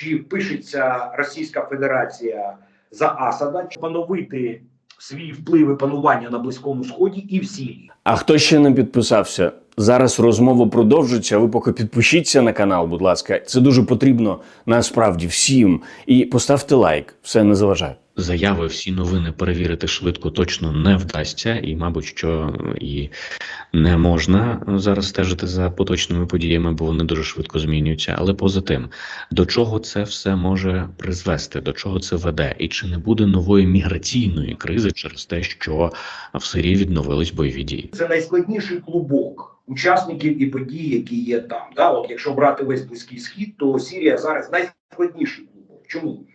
чи впишеться Російська Федерація за Асада, чи поновити свій вплив і панування на Близькому Сході і в Сирії. А хто ще не підписався? Зараз розмова продовжиться. Ви поки підпишіться на канал, будь ласка. Це дуже потрібно насправді всім. І поставте лайк, все не заважає. Заяви, всі новини перевірити швидко точно не вдасться, і, мабуть, що і не можна зараз стежити за поточними подіями, бо вони дуже швидко змінюються. Але поза тим, до чого це все може призвести, до чого це веде, і чи не буде нової міграційної кризи через те, що в Сирії відновились бойові дії? Це найскладніший клубок учасників і подій, які є там. Да? От якщо брати весь близький схід, то Сірія зараз найскладніший клубок. Чому?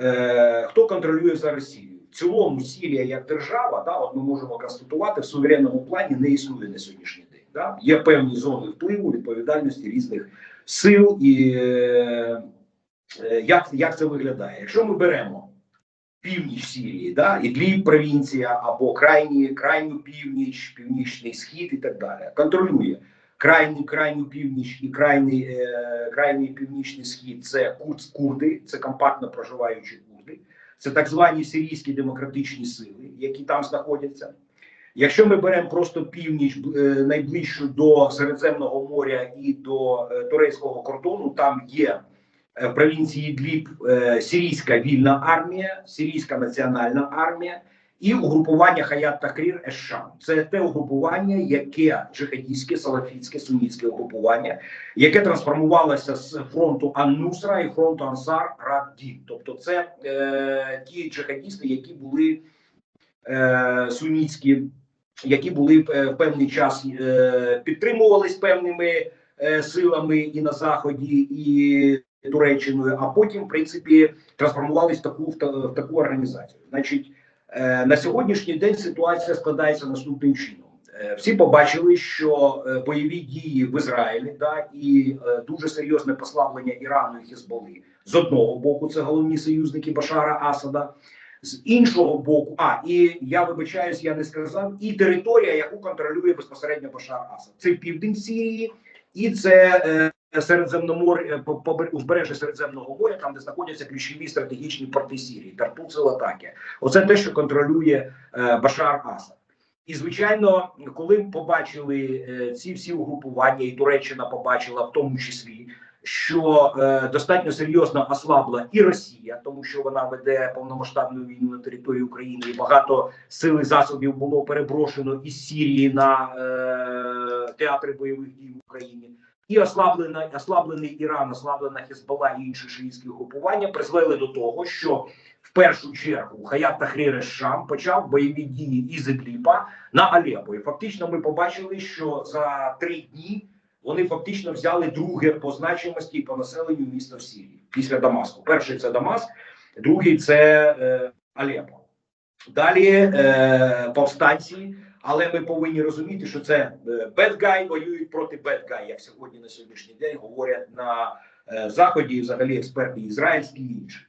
Е, хто контролює зараз Сірію? В цілому Сірія як держава, да, от ми можемо констатувати в суверенному плані не існує на сьогоднішній день. Да? Є певні зони впливу, відповідальності різних сил, і е, як, як це виглядає? Якщо ми беремо північ Сірії, да, Ідліб провінція або крайні, крайню північ, північний схід і так далі, контролює крайню, крайню північ і крайній, е, крайній північний схід це курд, курди, це компактно проживаючі курди, це так звані сирійські демократичні сили, які там знаходяться. Якщо ми беремо просто північ е, найближчу до Середземного моря і до е, турецького кордону, там є е, в провінції Ідліб е, сирійська вільна армія, сирійська національна армія і угрупування Хаят Тахрір Ешам. Це те угрупування, яке джихадістське, салафітське, сунітське угрупування, яке трансформувалося з фронту Ан-Нусра і фронту Ансар Рад-Дін. Тобто, це е, ті джихадісти, які були е, сунітські, які були е, в певний час е, підтримувались певними е, силами і на заході, і Туреччиною, а потім, в принципі, трансформувались в таку в, таку організацію. Значить, на сьогоднішній день ситуація складається наступним чином. Е, Всі побачили, що е, бойові дії в Ізраїлі да і е, дуже серйозне послаблення Ірану і Хезболи з одного боку, це головні союзники Башара Асада. З іншого боку, а і я вибачаюсь, я не сказав, і територія, яку контролює безпосередньо Башар Асад. Це південь Сирії, і це е, Середземномор'я, по- по- узбережжя Середземного моря, там де знаходяться ключові стратегічні порти Сирії, Тартуц і Латакія. Оце те, що контролює е, Башар Асад. І звичайно, коли побачили е, ці всі угрупування, і Туреччина побачила в тому числі, що е, достатньо серйозно ослабла і Росія, тому що вона веде повномасштабну війну на території України, і багато сил і засобів було переброшено із Сірії на е, театри бойових дій в Україні. І ослаблена, ослаблений Іран, ослаблена Хезбола і інші шиїтські угрупування призвели до того, що в першу чергу Хаят Тахрір Шам почав бойові дії із Ідліпа на Алепо. І фактично ми побачили, що за три дні вони фактично взяли друге по значимості і по населенню міста в Сирії після Дамаску. Перший це Дамаск, другий це е, Алепо. Далі е, повстанці, але ми повинні розуміти, що це е, bad guy воюють проти bad guy, як сьогодні на сьогоднішній день говорять на е, заході, і взагалі експерти ізраїльські і інші.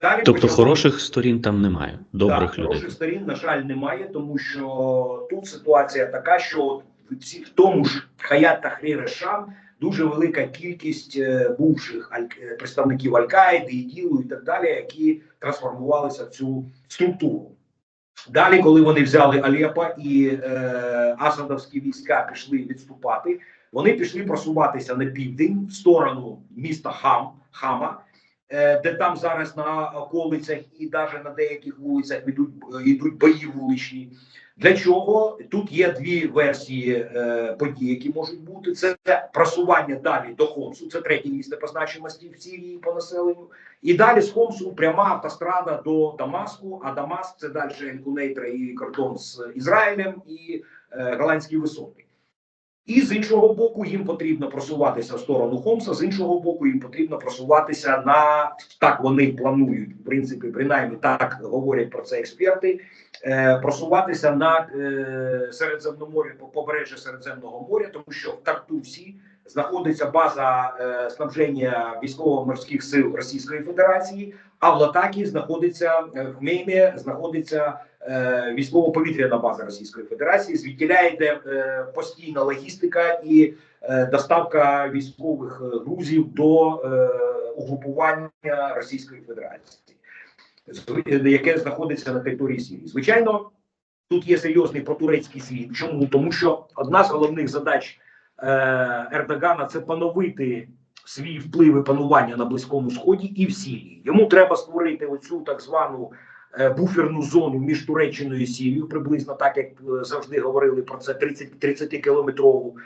Далі Тобто почали- хороших сторін там немає, добрих так, людей. Хороших сторін, на жаль, немає, тому що тут ситуація така, що в тому ж Хаят Тахрір Шам дуже велика кількість е, бувших представників Аль-Каїди, ІДІЛу і так далі, які трансформувалися в цю структуру. Далі, коли вони взяли Алепа і е, Асадовські війська пішли відступати, вони пішли просуватися на південь в сторону міста Хам, Хама, де там зараз на околицях і навіть на деяких вулицях йдуть, йдуть бої вуличні. Для чого тут є дві версії е, подій, які можуть бути. Це просування далі до Хомсу, це третє місце по значимості в Сирії по населенню. І далі з Хомсу пряма автострада до Дамаску. А Дамаск це далі Елькунейтра і кордон з Ізраїлем і е, Голландські висоти. І з іншого боку, їм потрібно просуватися в сторону Хомса. З іншого боку, їм потрібно просуватися на так. Вони планують, в принципі, принаймні так говорять про це експерти. Е, просуватися на е, Середземномор'я по побережжя Середземного моря, тому що в Тартусі знаходиться база е, снабження військово-морських сил Російської Федерації, а в Латакі знаходиться е, в Меймі знаходиться е, військово-повітряна база Російської Федерації. Звідтіля йде е, постійна логістика і е, доставка військових е, грузів до е, угрупування Російської Федерації, яке знаходиться на території Сирії. Звичайно, тут є серйозний протурецький слід. Чому? Тому що одна з головних задач Ердогана це поновити свій вплив і панування на Близькому Сході і в Сирії. Йому треба створити оцю так звану е, буферну зону між Туреччиною і Сірією, приблизно так як е, завжди говорили про це 30, 30 кілометрову.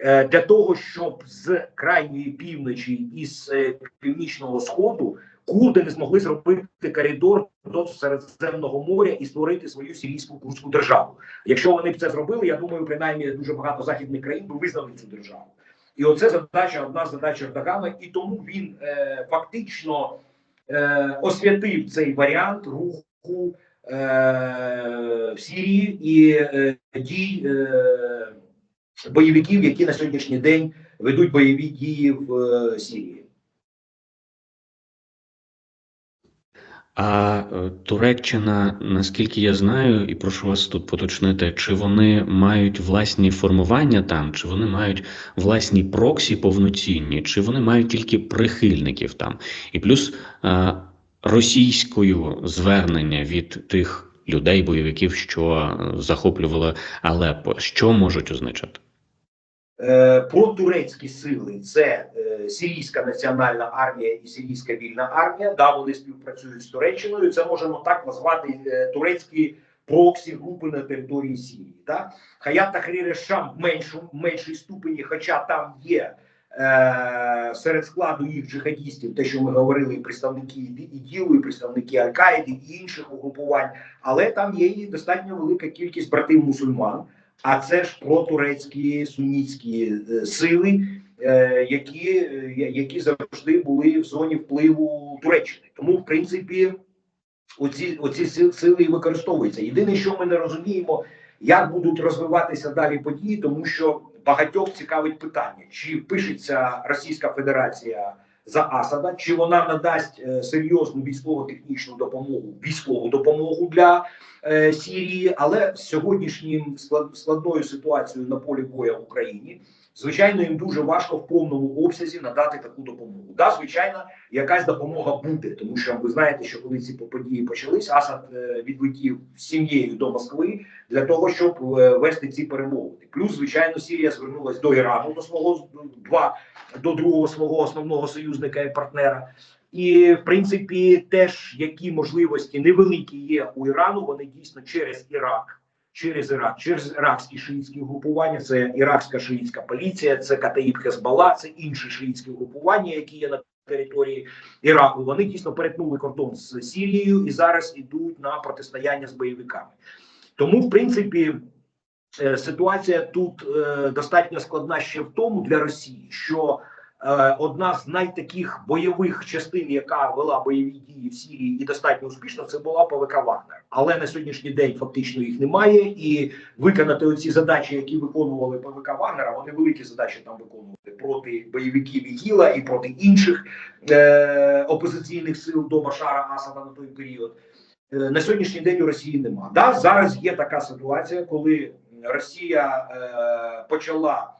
Е, для того, щоб з крайньої півночі і з е, північного сходу курди не змогли зробити коридор до Середземного моря і створити свою сирійську курдську державу. Якщо вони б це зробили, я думаю, принаймні дуже багато західних країн би визнали цю державу. І оце задача, одна з задач Ердогана, і тому він е, фактично е, освятив цей варіант руху е, в Сирії і е, дій е, бойовиків, які на сьогоднішній день ведуть бойові дії в е, Сирії. А е, Туреччина, наскільки я знаю, і прошу вас тут поточнити, чи вони мають власні формування там, чи вони мають власні проксі повноцінні, чи вони мають тільки прихильників там, і плюс е, російською звернення від тих людей, бойовиків, що е, захоплювали Алеппо, що можуть означати? Е, протурецькі сили це е, Сирійська національна армія і Сирійська вільна армія. Да, вони співпрацюють з Туреччиною. Це можемо так назвати е, турецькі проксі групи на території Сирії. Да? Хаят Тахрір Шам в меншій ступені, хоча там є серед складу їх джихадістів, те, що ми говорили, і представники Іді- іділу, і представники Аль-Каїди і інших угрупувань, але там є і достатньо велика кількість братів мусульман. А це ж протурецькі сунітські е, сили, е, які, е, які завжди були в зоні впливу Туреччини. Тому, в принципі, оці, оці сили і використовуються. Єдине, що ми не розуміємо, як будуть розвиватися далі події, тому що багатьох цікавить питання, чи пишеться Російська Федерація за Асада, чи вона надасть е, серйозну військово-технічну допомогу, військову допомогу для е, Сірії, але з сьогоднішнім склад, складною ситуацією на полі боя в Україні, звичайно, їм дуже важко в повному обсязі надати таку допомогу. Да, звичайно, якась допомога буде, тому що ви знаєте, що коли ці події почались, Асад е, відлетів сім'єю до Москви для того, щоб е, вести ці перемовини. Плюс, звичайно, Сірія звернулася до Ірану до свого два до другого свого основного союзника і партнера. І в принципі, теж які можливості невеликі є у Ірану, вони дійсно через Ірак, через Ірак, через іракські шиїтські групування. Це іракська шиїтська поліція, це Катаїб Хезбалла, це інші шиїтські групування, які є на території Іраку. Вони дійсно перетнули кордон з Сірією і зараз ідуть на протистояння з бойовиками. Тому, в принципі, е, ситуація тут е, достатньо складна ще в тому для Росії, що е, одна з найтаких бойових частин, яка вела бойові дії в Сірії і достатньо успішно, це була ПВК Вагнер. Але на сьогоднішній день фактично їх немає, і виконати оці задачі, які виконували ПВК Вагнера, вони великі задачі там виконували проти бойовиків ІГІЛа і проти інших е, опозиційних сил до Башара Асада на той період. Е, на сьогоднішній день у Росії нема. Да, зараз є така ситуація, коли Росія е, почала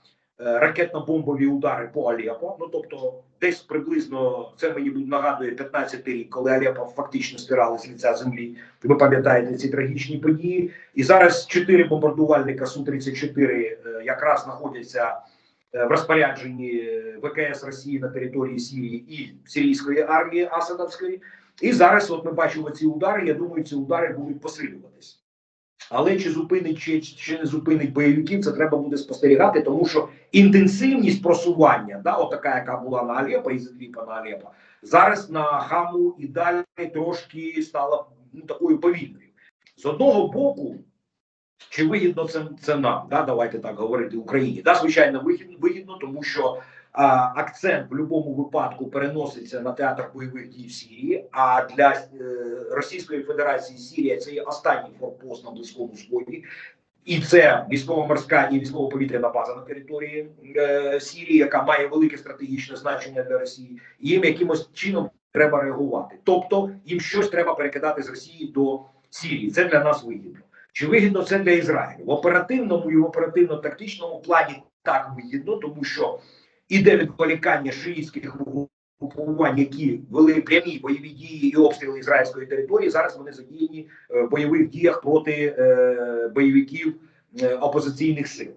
е, ракетно-бомбові удари по Алеппо. Ну тобто, десь приблизно це мені нагадує 15 рік, коли Алеппо фактично стирали з лиця землі. Ви пам'ятаєте ці трагічні події. І зараз чотири бомбардувальника су 34 якраз знаходяться е, в розпорядженні ВКС Росії на території Сирії і сирійської армії Асадовської. І зараз, от ми бачимо ці удари. Я думаю, ці удари будуть посилюватись. Але чи зупинить чи, чи не зупинить бойовиків, це треба буде спостерігати, тому що інтенсивність просування, да, отака, яка була на Алеппо і Задліпа на Алеппо, зараз на Хаму і далі трошки стала ну, такою повільною. З одного боку, чи вигідно це, це нам, да, давайте так говорити Україні. Да, звичайно, вигідно, вигідно, тому що а, акцент в будь-якому випадку переноситься на театр бойових дій в Сирії. А для е, Російської Федерації Сірія це є останній форпост на близькому сході. І це військово-морська і військово-повітряна база на території е, Сірії, яка має велике стратегічне значення для Росії, їм якимось чином треба реагувати. Тобто їм щось треба перекидати з Росії до Сірії. Це для нас вигідно. Чи вигідно це для Ізраїлю? В оперативному і в оперативно-тактичному плані так вигідно, тому що іде відволікання шиїтських угрупувань, які вели прямі бойові дії і обстріли ізраїльської території. Зараз вони задіяні е, в бойових діях проти е, бойовиків е, опозиційних сил.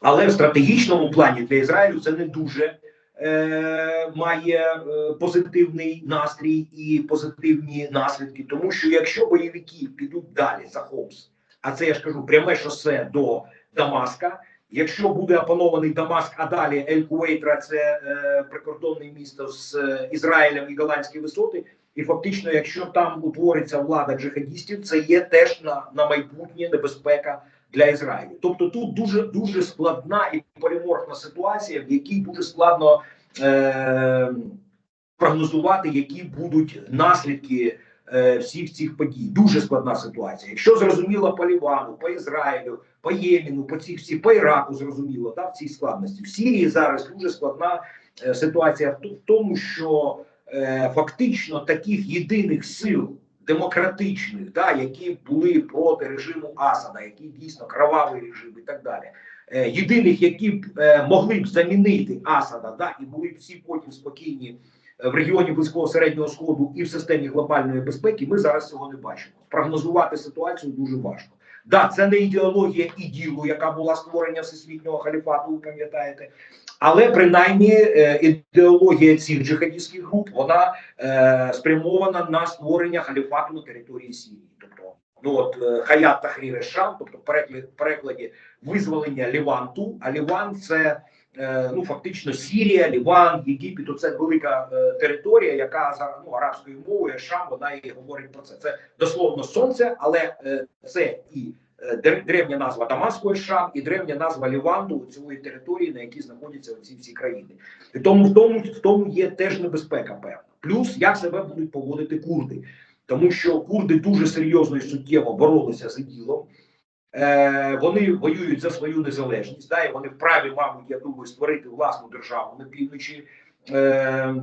Але в стратегічному плані для Ізраїлю це не дуже е, має е, позитивний настрій і позитивні наслідки, тому що якщо бойовики підуть далі за Хомс, а це я ж кажу пряме шосе до Дамаска. Якщо буде опанований Дамаск, а далі Ель Куейтра, це е, прикордонне місто з е, Ізраїлем і Голландські висоти, і фактично, якщо там утвориться влада джихадістів, це є теж на, на майбутнє небезпека для Ізраїлю. Тобто тут дуже дуже складна і поліморфна ситуація, в якій дуже складно е, прогнозувати, які будуть наслідки е, всіх цих подій. Дуже складна ситуація. Якщо зрозуміло по Лівану, по Ізраїлю, по Єміну, по цих всіх, по Іраку зрозуміло, да, в цій складності. В Сирії зараз дуже складна е, ситуація в тому, що е, фактично таких єдиних сил демократичних, да, які були проти режиму Асада, який дійсно кровавий режим і так далі. Е, єдиних, які б е, могли б замінити Асада, да, і були б всі потім спокійні е, в регіоні близького середнього сходу і в системі глобальної безпеки, ми зараз цього не бачимо. Прогнозувати ситуацію дуже важко. Да, це не ідеологія іділу, яка була створення всесвітнього халіфату, ви пам'ятаєте. Але принаймні е, ідеологія цих джихадістських груп вона е, спрямована на створення халіфату на території Сирії. Тобто, ну от е, Хаят Тахрір Шам, тобто в перекладі, визволення Ліванту. А Ліван це ну фактично Сірія, Ліван, Єгипет. Оце велика територія, яка за ну, арабською мовою Шам вона і говорить про це. Це дословно сонце, але це і древня назва Дамаської Шам і древня назва Ліванту цієї території, на якій знаходяться ці всі країни. І тому в тому в тому є теж небезпека певна. Плюс як себе будуть поводити курди, тому що курди дуже серйозно і суттєво боролися з іділом. Е, вони воюють за свою незалежність. Да, і вони вправі, мабуть, я думаю, створити власну державу на півночі е,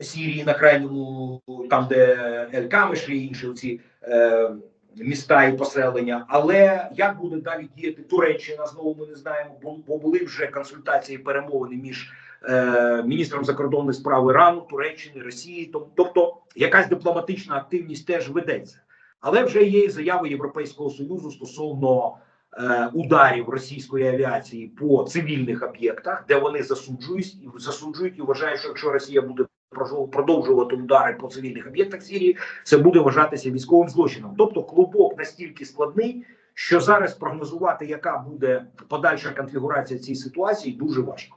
Сірії, на крайньому, там, де Ель-Камиш і інші оці е, міста і поселення. Але як буде далі діяти Туреччина? Знову ми не знаємо, бо, були вже консультації перемовини між е, міністром закордонних справ Ірану, Туреччини, Росії. Тобто якась дипломатична активність теж ведеться. Але вже є і заяви Європейського союзу стосовно е, ударів російської авіації по цивільних об'єктах, де вони засуджують засуджують і вважають, що якщо Росія буде продовжувати удари по цивільних об'єктах Сирії, це буде вважатися військовим злочином. Тобто клубок настільки складний, що зараз прогнозувати, яка буде подальша конфігурація цієї ситуації, дуже важко.